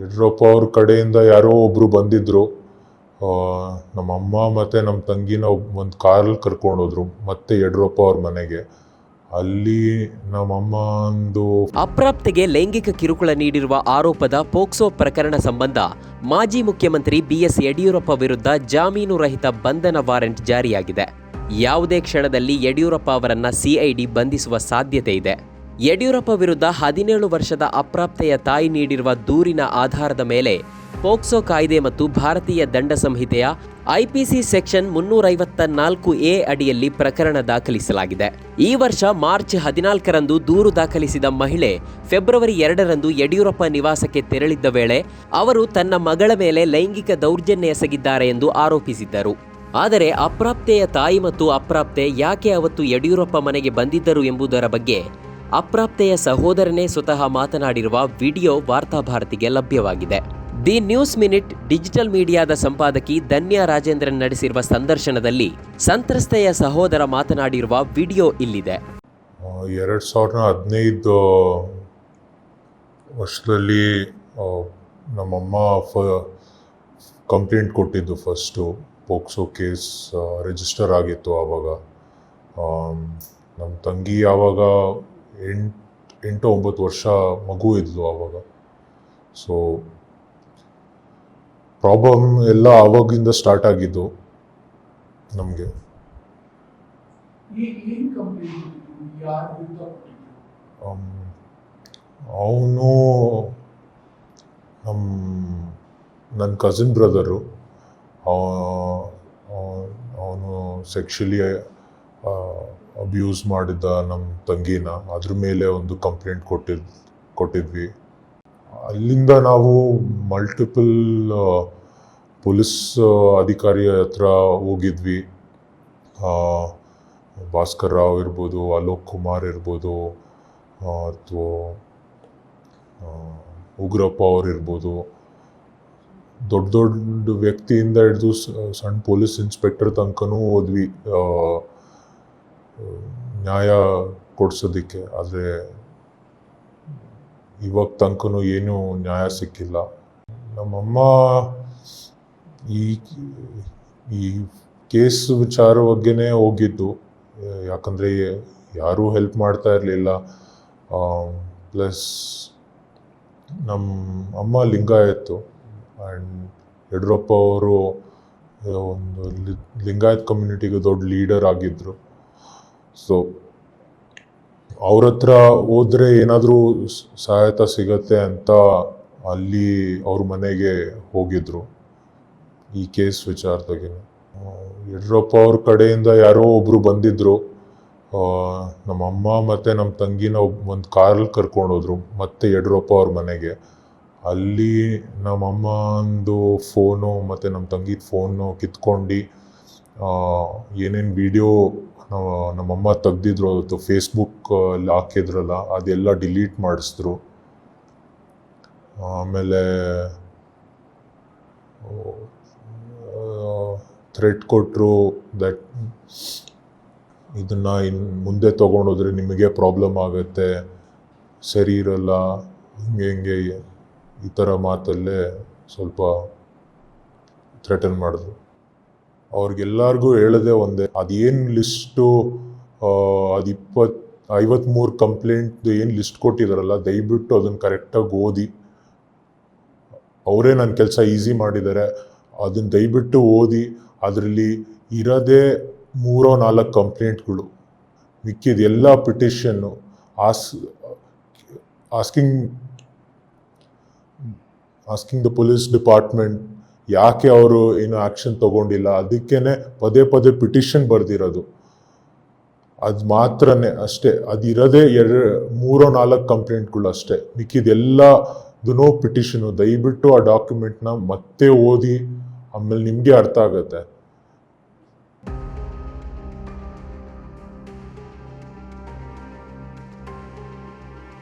ಯಡಿಯೂರಪ್ಪ ಅವ್ರ ಕಡೆಯಿಂದ ಯಾರೋ ಒಬ್ರು ಬಂದಿದ್ರು. ನಮ್ಮಮ್ಮ ಮತ್ತು ನಮ್ಮ ತಂಗಿನ ಒಂದು ಕಾರಲ್ಲಿ ಕರ್ಕೊಂಡೋದ್ರು ಮತ್ತೆ ಯಡಿಯೂರಪ್ಪ ಅವ್ರ ಮನೆಗೆ. ಅಲ್ಲಿ ನಮ್ಮಮ್ಮ ಒಂದು ಅಪ್ರಾಪ್ತಿಗೆ ಲೈಂಗಿಕ ಕಿರುಕುಳ ನೀಡಿರುವ ಆರೋಪದ ಪೋಕ್ಸೋ ಪ್ರಕರಣ ಸಂಬಂಧ ಮಾಜಿ ಮುಖ್ಯಮಂತ್ರಿ ಬಿಎಸ್ ಯಡಿಯೂರಪ್ಪ ವಿರುದ್ಧ ಜಾಮೀನು ರಹಿತ ಬಂಧನ ವಾರೆಂಟ್ ಜಾರಿಯಾಗಿದೆ. ಯಾವುದೇ ಕ್ಷಣದಲ್ಲಿ ಯಡಿಯೂರಪ್ಪ ಅವರನ್ನ ಸಿಐಡಿ ಬಂಧಿಸುವ ಸಾಧ್ಯತೆ ಇದೆ. ಯಡಿಯೂರಪ್ಪ ವಿರುದ್ಧ ಹದಿನೇಳು ವರ್ಷದ ಅಪ್ರಾಪ್ತೆಯ ತಾಯಿ ನೀಡಿರುವ ದೂರಿನ ಆಧಾರದ ಮೇಲೆ ಪೋಕ್ಸೋ ಕಾಯ್ದೆ ಮತ್ತು ಭಾರತೀಯ ದಂಡ ಸಂಹಿತೆಯ ಐಪಿಸಿ ಸೆಕ್ಷನ್ ಮುನ್ನೂರೈವತ್ತ ನಾಲ್ಕು ಎ ಅಡಿಯಲ್ಲಿ ಪ್ರಕರಣ ದಾಖಲಿಸಲಾಗಿದೆ. ಈ ವರ್ಷ ಮಾರ್ಚ್ ಹದಿನಾಲ್ಕರಂದು ದೂರು ದಾಖಲಿಸಿದ ಮಹಿಳೆ ಫೆಬ್ರವರಿ ಎರಡರಂದು ಯಡಿಯೂರಪ್ಪ ನಿವಾಸಕ್ಕೆ ತೆರಳಿದ್ದ ವೇಳೆ ಅವರು ತನ್ನ ಮಗಳ ಮೇಲೆ ಲೈಂಗಿಕ ದೌರ್ಜನ್ಯ ಎಸಗಿದ್ದಾರೆ ಎಂದು ಆರೋಪಿಸಿದ್ದರು. ಆದರೆ ಅಪ್ರಾಪ್ತೆಯ ತಾಯಿ ಮತ್ತು ಅಪ್ರಾಪ್ತೆ ಯಾಕೆ ಅವತ್ತು ಯಡಿಯೂರಪ್ಪ ಮನೆಗೆ ಬಂದಿದ್ದರು ಎಂಬುದರ ಬಗ್ಗೆ ಅಪ್ರಾಪ್ತೆಯ ಸಹೋದರನೇ ಸ್ವತಃ ಮಾತನಾಡಿರುವ ವಿಡಿಯೋ ವಾರ್ತಾಭಾರತಿಗೆ ಲಭ್ಯವಾಗಿದೆ. ದಿ ನ್ಯೂಸ್ ಮಿನಿಟ್ ಡಿಜಿಟಲ್ ಮೀಡಿಯಾದ ಸಂಪಾದಕಿ ಧನ್ಯ ರಾಜೇಂದ್ರನ್ ನಡೆಸಿರುವ ಸಂದರ್ಶನದಲ್ಲಿ ಸಂತ್ರಸ್ತೆಯ ಸಹೋದರ ಮಾತನಾಡಿರುವ ವಿಡಿಯೋ ಇಲ್ಲಿದೆ. ಎರಡು ಸಾವಿರದ ಹದಿನೈದು ವರ್ಷದಲ್ಲಿ ನಮ್ಮಮ್ಮ ಫ, ಕಂಪ್ಲೇಂಟ್ ಕೊಟ್ಟಿದ್ದು ಫಸ್ಟು. ಪೋಕ್ಸೋ ಕೇಸ್ ರಿಜಿಸ್ಟರ್ ಆಗಿತ್ತು ಆವಾಗ. ನಮ್ಮ ತಂಗಿ ಆವಾಗ ಎಂಟು ಎಂಟು ಒಂಬತ್ತು ವರ್ಷ ಮಗು ಇದ್ಲು ಆವಾಗ ಸೊ ಪ್ರಾಬ್ಲಮ್ ಎಲ್ಲ ಆವಾಗಿಂದ ಸ್ಟಾರ್ಟ್ ಆಗಿದ್ದು ನಮಗೆ. ಅವನು ನಮ್ಮ ನನ್ನ ಕಸಿನ್ ಬ್ರದರು ಅವನು ಸೆಕ್ಷುಲಿ ಅಬ್ಯೂಸ್ ಮಾಡಿದ್ದ ನಮ್ಮ ತಂಗಿನ, ಅದ್ರ ಮೇಲೆ ಒಂದು ಕಂಪ್ಲೇಂಟ್ ಕೊಟ್ಟಿದ್ ಕೊಟ್ಟಿದ್ವಿ. ಅಲ್ಲಿಂದ ನಾವು ಮಲ್ಟಿಪಲ್ ಪೊಲೀಸ್ ಅಧಿಕಾರಿ ಹತ್ರ ಹೋಗಿದ್ವಿ. ಭಾಸ್ಕರ್ ರಾವ್ ಇರ್ಬೋದು, ಅಲೋಕ್ ಕುಮಾರ್ ಇರ್ಬೋದು ಅಥವಾ ಉಗ್ರಪ್ಪ ಅವ್ರು ಇರ್ಬೋದು. ದೊಡ್ಡ ದೊಡ್ಡ ವ್ಯಕ್ತಿಯಿಂದ ಹಿಡಿದು ಸಣ್ಣ ಪೊಲೀಸ್ ಇನ್ಸ್ಪೆಕ್ಟರ್ ತನಕನೂ ಹೋದ್ವಿ. ನ್ಯಾಯ ಕೊಡಿಸೋದಕ್ಕೆ, ಆದರೆ ಇವಾಗ ತನಕನೂ ಏನೂ ನ್ಯಾಯ ಸಿಕ್ಕಿಲ್ಲ. ನಮ್ಮಮ್ಮ ಈ ಈ ಕೇಸ್ ವಿಚಾರ ಬಗ್ಗೆನೇ ಹೋಗಿದ್ದು. ಯಾಕಂದರೆ ಯಾರೂ ಹೆಲ್ಪ್ ಮಾಡ್ತಾ ಇರಲಿಲ್ಲ. ಪ್ಲಸ್ ನಮ್ಮ ಅಮ್ಮ ಲಿಂಗಾಯತ್ತು ಆ್ಯಂಡ್ ಯಡಿಯೂರಪ್ಪ ಅವರು ಒಂದು ಲಿಂಗಾಯತ್ ಕಮ್ಯುನಿಟಿಗೆ ದೊಡ್ಡ ಲೀಡರ್ ಆಗಿದ್ದರು ಸೊ ಅವ್ರ ಹತ್ರ ಹೋದರೆ ಏನಾದರೂ ಸಹಾಯತ ಸಿಗತ್ತೆ ಅಂತ ಅಲ್ಲಿ ಅವ್ರ ಮನೆಗೆ ಹೋಗಿದ್ರು. ಈ ಕೇಸ್ ವಿಚಾರದಾಗೆ ಯಡಿಯೂರಪ್ಪ ಅವ್ರ ಕಡೆಯಿಂದ ಯಾರೋ ಒಬ್ಬರು ಬಂದಿದ್ರು. ನಮ್ಮಮ್ಮ ಮತ್ತು ನಮ್ಮ ತಂಗಿನ ಒಬ್ಬ ಒಂದು ಕಾರಲ್ಲಿ ಕರ್ಕೊಂಡೋದ್ರು ಮತ್ತೆ ಯಡಿಯೂರಪ್ಪ ಅವ್ರ ಮನೆಗೆ. ಅಲ್ಲಿ ನಮ್ಮಮ್ಮಂದು ಫೋನು ಮತ್ತು ನಮ್ಮ ತಂಗಿದ ಫೋನು ಕಿತ್ಕೊಂಡು ಏನೇನು ವಿಡಿಯೋ ನಮ್ಮಮ್ಮ ತೆಗ್ದಿದ್ರು ಅವತ್ತು ಫೇಸ್ಬುಕ್ ಅಲ್ಲಿ ಹಾಕಿದ್ರಲ್ಲ, ಅದೆಲ್ಲ ಡಿಲೀಟ್ ಮಾಡಿಸಿದ್ರು. ಆಮೇಲೆ ಥ್ರೆಟ್ ಕೊಟ್ಟರು ದಟ್ ಇದನ್ನು ಇನ್ನು ಮುಂದೆ ತೊಗೊಂಡೋದ್ರೆ ನಿಮಗೆ ಪ್ರಾಬ್ಲಮ್ ಆಗುತ್ತೆ, ಸರಿ ಇರಲ್ಲ, ಹಿಂಗೆ ಹಿಂಗೆ ಈ ಥರ ಮಾತಲ್ಲೇ ಸ್ವಲ್ಪ ಥ್ರೆಟನ್ ಮಾಡಿದ್ರು. ಅವ್ರಿಗೆಲ್ಲರಿಗೂ ಹೇಳದೆ ಒಂದೇ. ಅದೇನು ಲಿಸ್ಟು ಅದು ಇಪ್ಪತ್ತು ಐವತ್ತ್ಮೂರು ಕಂಪ್ಲೇಂಟ್ ಏನು ಲಿಸ್ಟ್ ಕೊಟ್ಟಿದ್ದಾರಲ್ಲ ದಯವಿಟ್ಟು ಅದನ್ನು ಕರೆಕ್ಟಾಗಿ ಓದಿ. ಅವರೇ ನನ್ನ ಕೆಲಸ ಈಸಿ ಮಾಡಿದ್ದಾರೆ ಅದನ್ನು ದಯವಿಟ್ಟು ಓದಿ. ಅದರಲ್ಲಿ ಇರೋದೇ ಮೂರೋ ನಾಲ್ಕು ಕಂಪ್ಲೇಂಟ್ಗಳು. ಮಿಕ್ಕಿದ ಎಲ್ಲ petition as, asking asking the police department ಯಾಕೆ ಅವರು ಏನು ಆ್ಯಕ್ಷನ್ ತಗೊಂಡಿಲ್ಲ? ಅದಕ್ಕೇನೆ ಪದೇ ಪದೇ ಪಿಟಿಷನ್ ಬರೆದಿರೋದು. ಅದು ಮಾತ್ರನೇ ಅಷ್ಟೇ ಅದಿರೋದೇ ಎರಡು, ಮೂರೋ ನಾಲ್ಕು ಕಂಪ್ಲೇಂಟ್ಗಳು ಅಷ್ಟೇ. ಮಿಕ್ಕಿದೆಲ್ಲದೂ ಪಿಟಿಷನು ದಯವಿಟ್ಟು ಆ ಡಾಕ್ಯುಮೆಂಟ್ನ ಮತ್ತೆ ಓದಿ, ಆಮೇಲೆ ನಿಮಗೆ ಅರ್ಥ ಆಗುತ್ತೆ.